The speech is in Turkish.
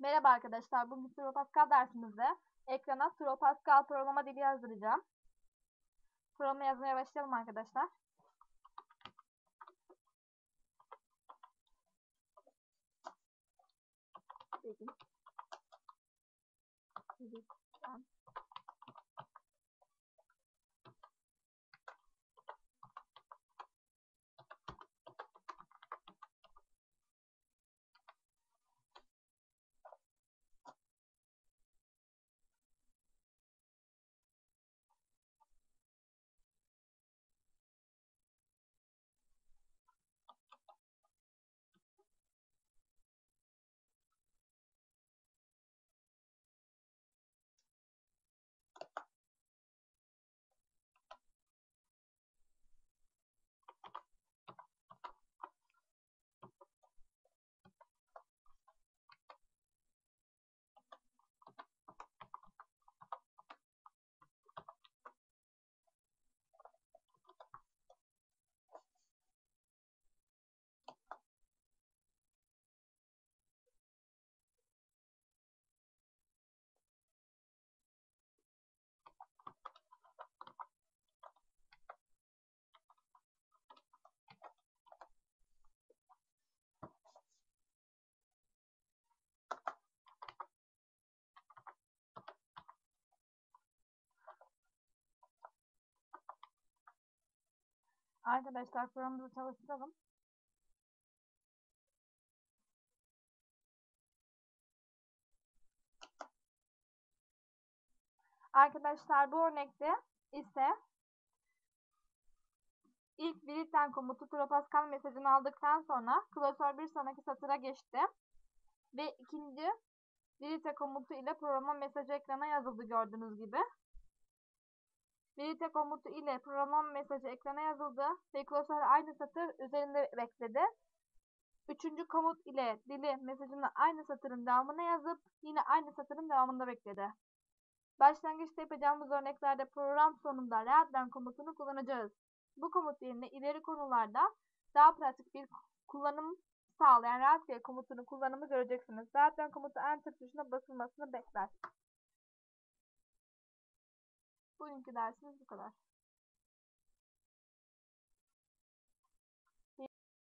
Merhaba arkadaşlar. Bugün Turbo Pascal dersimizde ekrana Turbo Pascal programa dili yazdıracağım. Programı yazmaya başlayalım arkadaşlar. Dedim. Arkadaşlar programımızı çalıştıralım. Arkadaşlar bu örnekte ise ilk written komutu Pascal mesajını aldıktan sonra klasör bir sonraki satıra geçti. Ve ikinci write komutu ile programa mesajı ekrana yazıldı gördüğünüz gibi. Delete komutu ile pronom mesajı ekrana yazıldı ve klasör aynı satır üzerinde bekledi. Üçüncü komut ile dili mesajını aynı satırın devamına yazıp yine aynı satırın devamında bekledi. Başlangıçta yapacağımız örneklerde program sonunda readline komutunu kullanacağız. Bu komut yerine ileri konularda daha pratik bir kullanım sağlayan readline komutunu kullanımı göreceksiniz. Readline komutu enter tuşuna basılmasını bekler. Bugünkü dersimiz bu kadar.